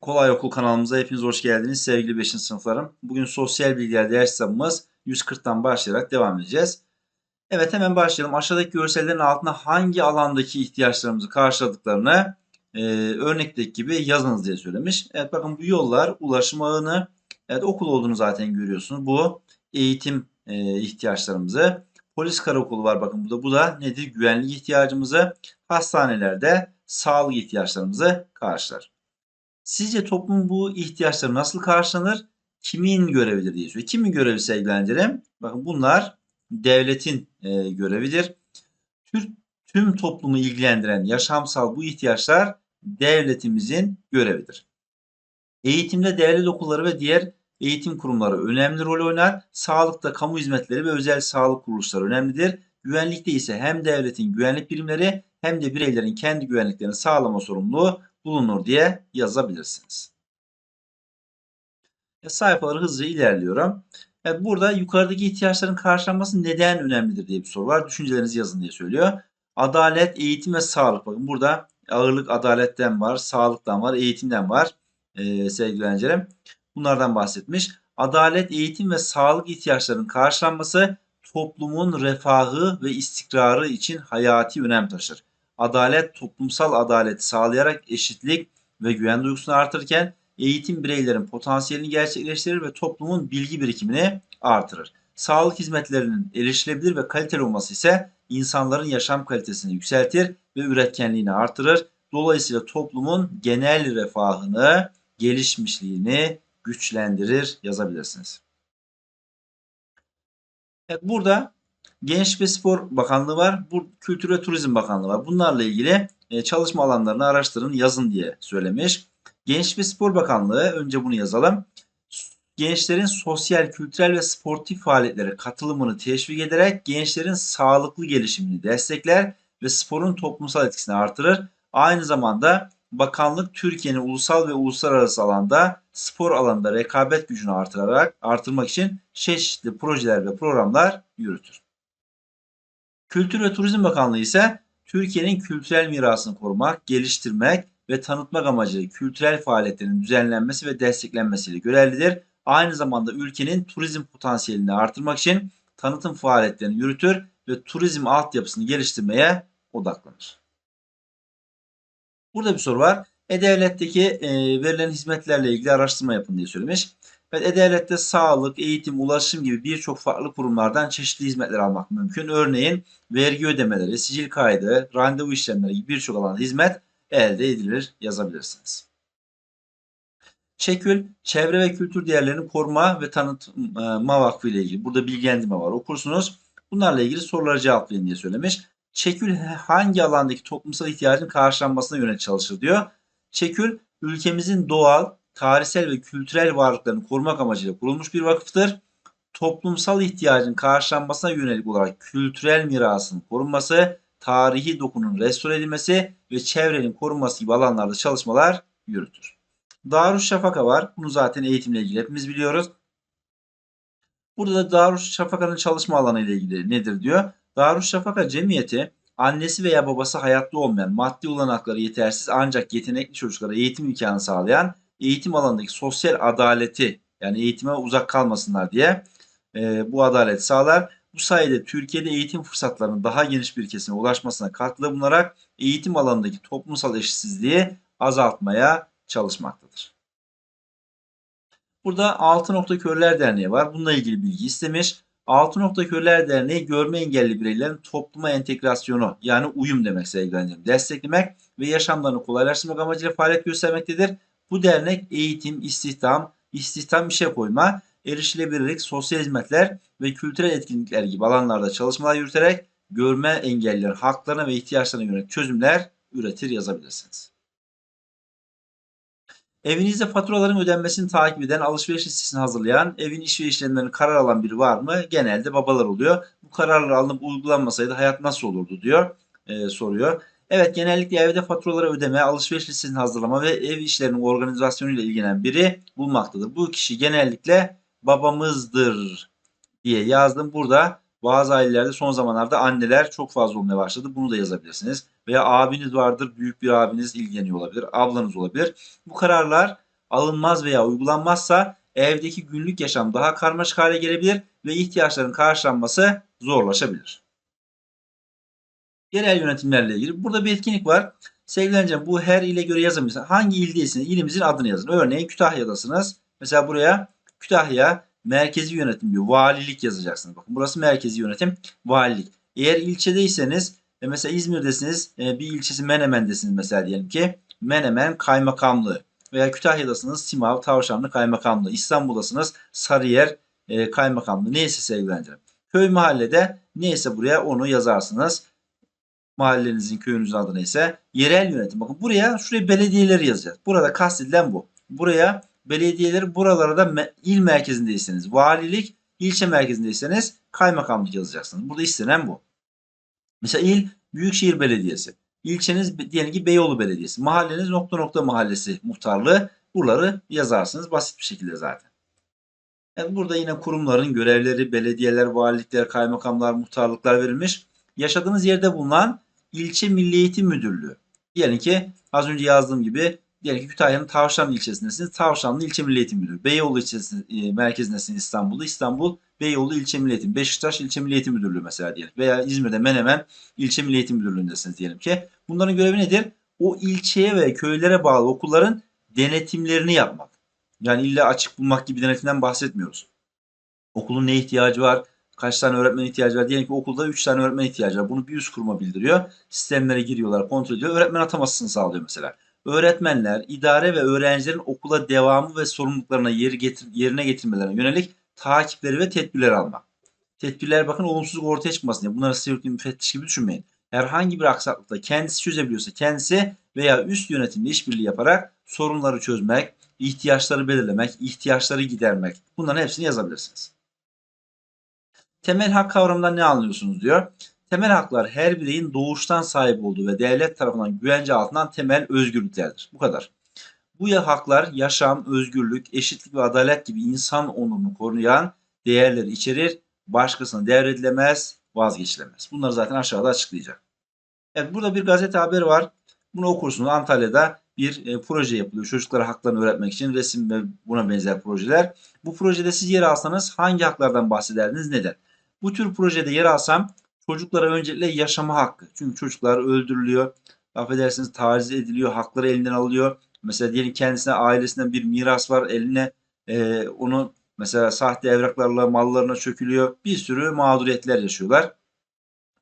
Kolay Okul kanalımıza hepiniz hoş geldiniz sevgili 5. sınıflarım. Bugün sosyal bilgiler ders kitabımız 140'tan başlayarak devam edeceğiz. Evet hemen başlayalım. Aşağıdaki görsellerin altına hangi alandaki ihtiyaçlarımızı karşıladıklarını e, örnekteki gibi yazınız diye söylemiş. Evet bakın bu yollar ulaşım ağını evet okul olduğunu zaten görüyorsunuz. Bu eğitim e, ihtiyaçlarımızı. Polis karakolu var bakın burada. Bu da nedir? Güvenlik ihtiyacımızı. Hastanelerde sağlık ihtiyaçlarımızı karşılar. Sizce toplumun bu ihtiyaçları nasıl karşılanır? Kimin görevidir diye soruyor. Kimin görevi sevgilendirim? Bakın bunlar devletin e, görevidir. Tür, tüm toplumu ilgilendiren yaşamsal bu ihtiyaçlar devletimizin görevidir. Eğitimde devlet okulları ve diğer eğitim kurumları önemli rol oynar. Sağlıkta kamu hizmetleri ve özel sağlık kuruluşları önemlidir. Güvenlikte ise hem devletin güvenlik birimleri hem de bireylerin kendi güvenliklerini sağlama sorumluluğu bulunur diye yazabilirsiniz. E, sayfaları hızlıca ilerliyorum. E, burada yukarıdaki ihtiyaçların karşılanması neden önemlidir diye bir soru var. Düşüncelerinizi yazın diye söylüyor. Adalet, eğitim ve sağlık. Bakın burada ağırlık adaletten var, sağlıktan var, eğitimden var e, sevgili öğrencilerim. Bunlardan bahsetmiş. Adalet, eğitim ve sağlık ihtiyaçlarının karşılanması toplumun refahı ve istikrarı için hayati önem taşır. Adalet toplumsal adaleti sağlayarak eşitlik ve güven duygusunu artırırken eğitim bireylerin potansiyelini gerçekleştirir ve toplumun bilgi birikimini artırır. Sağlık hizmetlerinin erişilebilir ve kaliteli olması ise insanların yaşam kalitesini yükseltir ve üretkenliğini artırır. Dolayısıyla toplumun genel refahını, gelişmişliğini güçlendirir yazabilirsiniz. Evet, burada Genç ve Spor Bakanlığı var. Bu Kültür ve Turizm Bakanlığı var. Bunlarla ilgili e, çalışma alanlarını araştırın, yazın diye söylemiş. Genç ve Spor Bakanlığı önce bunu yazalım. Gençlerin sosyal, kültürel ve sportif faaliyetlere katılımını teşvik ederek gençlerin sağlıklı gelişimini destekler ve sporun toplumsal etkisini artırır. Aynı zamanda bakanlık Türkiye'nin ulusal ve uluslararası alanda spor alanında rekabet gücünü artırarak artırmak için çeşitli projeler ve programlar yürütür. Kültür ve Turizm Bakanlığı ise Türkiye'nin kültürel mirasını korumak, geliştirmek ve tanıtmak amacıyla kültürel faaliyetlerin düzenlenmesi ve desteklenmesiyle görevlidir. Aynı zamanda ülkenin turizm potansiyelini artırmak için tanıtım faaliyetlerini yürütür ve turizm altyapısını geliştirmeye odaklanır. Burada bir soru var. E-Devlet'teki e, verilen hizmetlerle ilgili araştırma yapın diye söylemiş. Evet, E-Devlet'te sağlık, eğitim, ulaşım gibi birçok farklı kurumlardan çeşitli hizmetler almak mümkün. Örneğin vergi ödemeleri, sicil kaydı, randevu işlemleri gibi birçok alanda hizmet elde edilir yazabilirsiniz. Çekül, çevre ve kültür değerlerini koruma ve tanıtma vakfı ile ilgili. Burada bilgilendirme var. Okursunuz. Bunlarla ilgili soruları cevaplayın diye söylemiş. Çekül hangi alandaki toplumsal ihtiyacın karşılanmasına yönelik çalışır diyor. Çekül ülkemizin doğal, tarihsel ve kültürel varlıklarını korumak amacıyla kurulmuş bir vakıftır. Toplumsal ihtiyacın karşılanmasına yönelik olarak kültürel mirasın korunması, tarihi dokunun restore edilmesi ve çevrenin korunması gibi alanlarda çalışmalar yürütür. Darüşşafaka var. Bunu zaten eğitimle ilgili hepimiz biliyoruz. Burada da Darüşşafaka'nın çalışma alanı ile ilgili nedir diyor. Darüşşafaka cemiyeti annesi veya babası hayatta olmayan, maddi olanakları yetersiz ancak yetenekli çocuklara eğitim imkanı sağlayan, eğitim alanındaki sosyal adaleti yani eğitime uzak kalmasınlar diye e, bu adaleti sağlar. Bu sayede Türkiye'de eğitim fırsatlarının daha geniş bir kesime ulaşmasına katkıda bulunarak eğitim alanındaki toplumsal eşitsizliği azaltmaya çalışmaktadır. Burada Altı Nokta Körler Derneği var. Bununla ilgili bilgi istemiş. Altı Nokta Körler Derneği görme engelli bireylerin topluma entegrasyonu yani uyum demek sevgilendirim desteklemek ve yaşamlarını kolaylaştırmak amacıyla faaliyet göstermektedir. Bu dernek eğitim, istihdam, istihdam işe koyma, erişilebilirlik, sosyal hizmetler ve kültürel etkinlikler gibi alanlarda çalışmalar yürüterek görme engellilerin haklarına ve ihtiyaçlarına yönelik çözümler üretir yazabilirsiniz. Evinizde faturaların ödenmesini takip eden, alışveriş listesini hazırlayan, evin iş ve işlemlerini karar alan biri var mı? Genelde babalar oluyor. Bu kararlar alınıp uygulanmasaydı hayat nasıl olurdu diyor, e, soruyor. Evet genellikle evde faturaları ödeme, alışveriş listesini hazırlama ve ev işlerinin organizasyonuyla ilgilenen biri bulmaktadır. Bu kişi genellikle babamızdır diye yazdım. Burada bazı ailelerde son zamanlarda anneler çok fazla olmaya başladı. Bunu da yazabilirsiniz. veya abiniz vardır, büyük bir abiniz ilgileniyor olabilir, ablanız olabilir. Bu kararlar alınmaz veya uygulanmazsa evdeki günlük yaşam daha karmaşık hale gelebilir ve ihtiyaçların karşılanması zorlaşabilir. Yerel yönetimlerle ilgili burada bir etkinlik var. Sevgili bu her ile göre yazamıyorsunuz. Hangi ildeysiniz? İlimizin adını yazın. Örneğin Kütahya'dasınız. Mesela buraya Kütahya merkezi yönetim diyor. Valilik yazacaksınız. Bakın burası merkezi yönetim, valilik. Eğer ilçedeyseniz e mesela İzmir'desiniz, e, bir ilçesi Menemen'desiniz mesela diyelim ki. Menemen Kaymakamlığı veya Kütahya'dasınız Simav Tavşanlı Kaymakamlığı. İstanbul'dasınız Sarıyer e, Kaymakamlığı. Neyse sevgili. Köy mahallede neyse buraya onu yazarsınız. Mahallenizin, köyünüzün adı neyse. Yerel yönetim. Bakın buraya şuraya belediyeleri yazacağız. Burada kastedilen bu. Buraya belediyeleri buralara da me- il merkezindeyseniz valilik, ilçe merkezindeyseniz kaymakamlık yazacaksınız. Burada istenen bu. Mesela il Büyükşehir Belediyesi. İlçeniz diyelim ki Beyoğlu Belediyesi. Mahalleniz nokta nokta mahallesi muhtarlığı. Buraları yazarsınız basit bir şekilde zaten. Evet, burada yine kurumların görevleri, belediyeler, valilikler, kaymakamlar, muhtarlıklar verilmiş. Yaşadığınız yerde bulunan ilçe Milli Eğitim Müdürlüğü. Diyelim ki az önce yazdığım gibi diyelim ki Kütahya'nın Tavşanlı ilçesindesiniz. Tavşanlı İlçe Milli Eğitim Müdürlüğü. Beyoğlu ilçesi e, merkezindesiniz İstanbul'da. İstanbul Beyoğlu İlçe Milli Eğitim. Beşiktaş İlçe Milli Eğitim Müdürlüğü mesela diyelim. Veya İzmir'de Menemen İlçe Milli Eğitim Müdürlüğü'ndesiniz diyelim ki. Bunların görevi nedir? O ilçeye ve köylere bağlı okulların denetimlerini yapmak. Yani illa açık bulmak gibi denetimden bahsetmiyoruz. Okulun ne ihtiyacı var? Kaç tane öğretmen ihtiyacı var? Diyelim ki okulda 3 tane öğretmen ihtiyacı var. Bunu bir üst kuruma bildiriyor. Sistemlere giriyorlar, kontrol ediyor. Öğretmen atamasını sağlıyor mesela. Öğretmenler, idare ve öğrencilerin okula devamı ve sorumluluklarına yeri getir, yerine getirmelerine yönelik takipleri ve tedbirleri almak. Tedbirler bakın olumsuzluk ortaya çıkmasın diye. Bunları sürekli müfettiş gibi düşünmeyin. Herhangi bir aksaklıkta kendisi çözebiliyorsa kendisi veya üst yönetimle işbirliği yaparak sorunları çözmek, ihtiyaçları belirlemek, ihtiyaçları gidermek. Bunların hepsini yazabilirsiniz. Temel hak kavramından ne anlıyorsunuz diyor. Temel haklar her bireyin doğuştan sahip olduğu ve devlet tarafından güvence altından temel özgürlüklerdir. Bu kadar. Bu ya haklar yaşam, özgürlük, eşitlik ve adalet gibi insan onurunu koruyan değerleri içerir. Başkasına devredilemez, vazgeçilemez. Bunları zaten aşağıda açıklayacak. Evet burada bir gazete haberi var. Bunu okursunuz. Antalya'da bir e, proje yapılıyor. Çocuklara haklarını öğretmek için resim ve buna benzer projeler. Bu projede siz yer alsanız hangi haklardan bahsederdiniz? Neden? Bu tür projede yer alsam çocuklara öncelikle yaşama hakkı. Çünkü çocuklar öldürülüyor. Affedersiniz taciz ediliyor. Hakları elinden alıyor. Mesela diyelim kendisine ailesinden bir miras var. Eline e, onu mesela sahte evraklarla mallarına çökülüyor. Bir sürü mağduriyetler yaşıyorlar.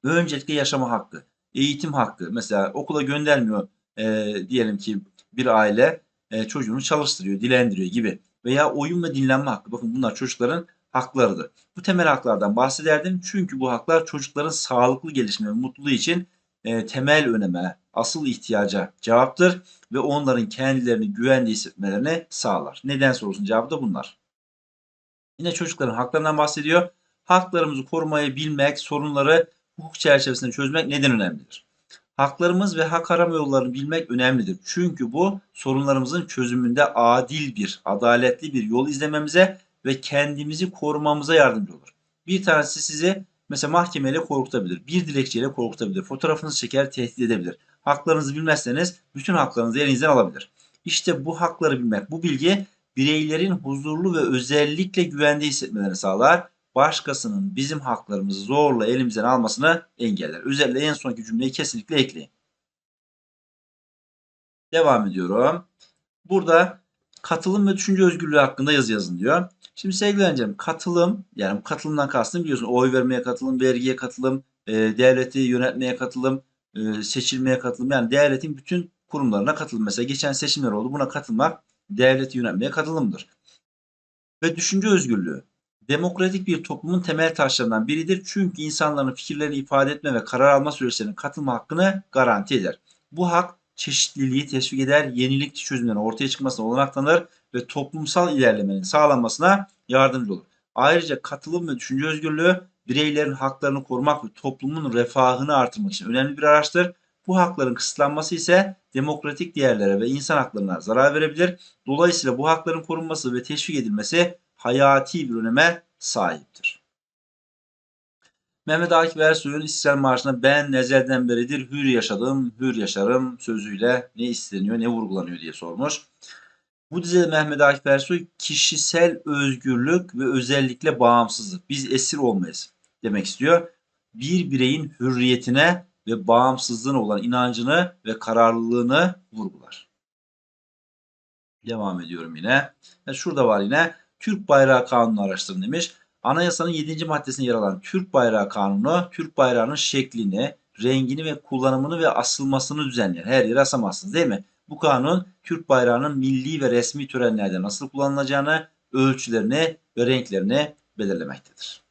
Öncelikle yaşama hakkı. Eğitim hakkı. Mesela okula göndermiyor e, diyelim ki bir aile e, çocuğunu çalıştırıyor, dilendiriyor gibi. Veya oyun ve dinlenme hakkı. Bakın bunlar çocukların haklarıdır. Bu temel haklardan bahsederdim. Çünkü bu haklar çocukların sağlıklı gelişimi ve mutluluğu için e, temel öneme, asıl ihtiyaca cevaptır ve onların kendilerini güvende hissetmelerini sağlar. Neden sorusunun cevabı da bunlar. Yine çocukların haklarından bahsediyor. Haklarımızı korumayı bilmek, sorunları hukuk çerçevesinde çözmek neden önemlidir? Haklarımız ve hak arama yollarını bilmek önemlidir. Çünkü bu sorunlarımızın çözümünde adil bir, adaletli bir yol izlememize ve kendimizi korumamıza yardımcı olur. Bir tanesi sizi mesela mahkemeyle korkutabilir, bir dilekçeyle korkutabilir, fotoğrafınızı çeker tehdit edebilir. Haklarınızı bilmezseniz bütün haklarınızı elinizden alabilir. İşte bu hakları bilmek, bu bilgi bireylerin huzurlu ve özellikle güvende hissetmelerini sağlar. Başkasının bizim haklarımızı zorla elimizden almasını engeller. Özellikle en sonki cümleyi kesinlikle ekleyin. Devam ediyorum. Burada katılım ve düşünce özgürlüğü hakkında yazı yazın diyor. Şimdi sevgili öğrencim katılım yani katılımdan kastım biliyorsun oy vermeye katılım, vergiye katılım, e, devleti yönetmeye katılım, e, seçilmeye katılım yani devletin bütün kurumlarına katılım. Mesela geçen seçimler oldu buna katılmak devleti yönetmeye katılımdır. Ve düşünce özgürlüğü demokratik bir toplumun temel taşlarından biridir. Çünkü insanların fikirlerini ifade etme ve karar alma süreçlerine katılma hakkını garanti eder. Bu hak çeşitliliği teşvik eder, yenilik çözümlerin ortaya çıkmasına olanak tanır ve toplumsal ilerlemenin sağlanmasına yardımcı olur. Ayrıca katılım ve düşünce özgürlüğü bireylerin haklarını korumak ve toplumun refahını artırmak için önemli bir araçtır. Bu hakların kısıtlanması ise demokratik değerlere ve insan haklarına zarar verebilir. Dolayısıyla bu hakların korunması ve teşvik edilmesi hayati bir öneme sahiptir. Mehmet Akif Ersoy'un İstiklal Marşı'nda ben nezelden beridir hür yaşadım, hür yaşarım sözüyle ne isteniyor, ne vurgulanıyor diye sormuş. Bu dizide Mehmet Akif Ersoy kişisel özgürlük ve özellikle bağımsızlık. Biz esir olmayız demek istiyor. Bir bireyin hürriyetine ve bağımsızlığına olan inancını ve kararlılığını vurgular. Devam ediyorum yine. E, Şurada var yine Türk Bayrağı Kanunu araştırın demiş. Anayasanın 7. maddesinde yer alan Türk Bayrağı Kanunu, Türk bayrağının şeklini, rengini ve kullanımını ve asılmasını düzenler. Her yere asamazsınız değil mi? Bu kanun Türk bayrağının milli ve resmi törenlerde nasıl kullanılacağını, ölçülerini ve renklerini belirlemektedir.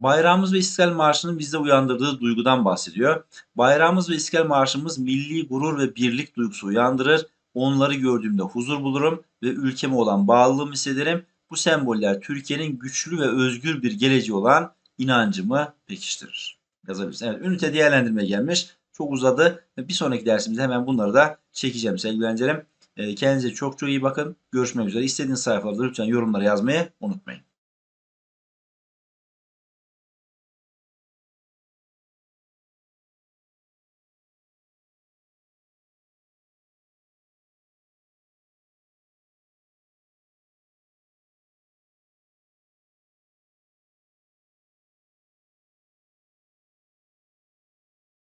Bayrağımız ve İstiklal Marşı'nın bizde uyandırdığı duygudan bahsediyor. Bayrağımız ve İstiklal Marşımız milli gurur ve birlik duygusu uyandırır. Onları gördüğümde huzur bulurum ve ülkeme olan bağlılığımı hissederim. Bu semboller Türkiye'nin güçlü ve özgür bir geleceği olan inancımı pekiştirir. Yazabilirsin. Evet, ünite değerlendirme gelmiş. Çok uzadı. Bir sonraki dersimizde hemen bunları da çekeceğim sevgili öğrencilerim. Ee, Kendinize çok çok iyi bakın. Görüşmek üzere. İstediğiniz sayfalarda lütfen yorumlara yazmayı unutmayın.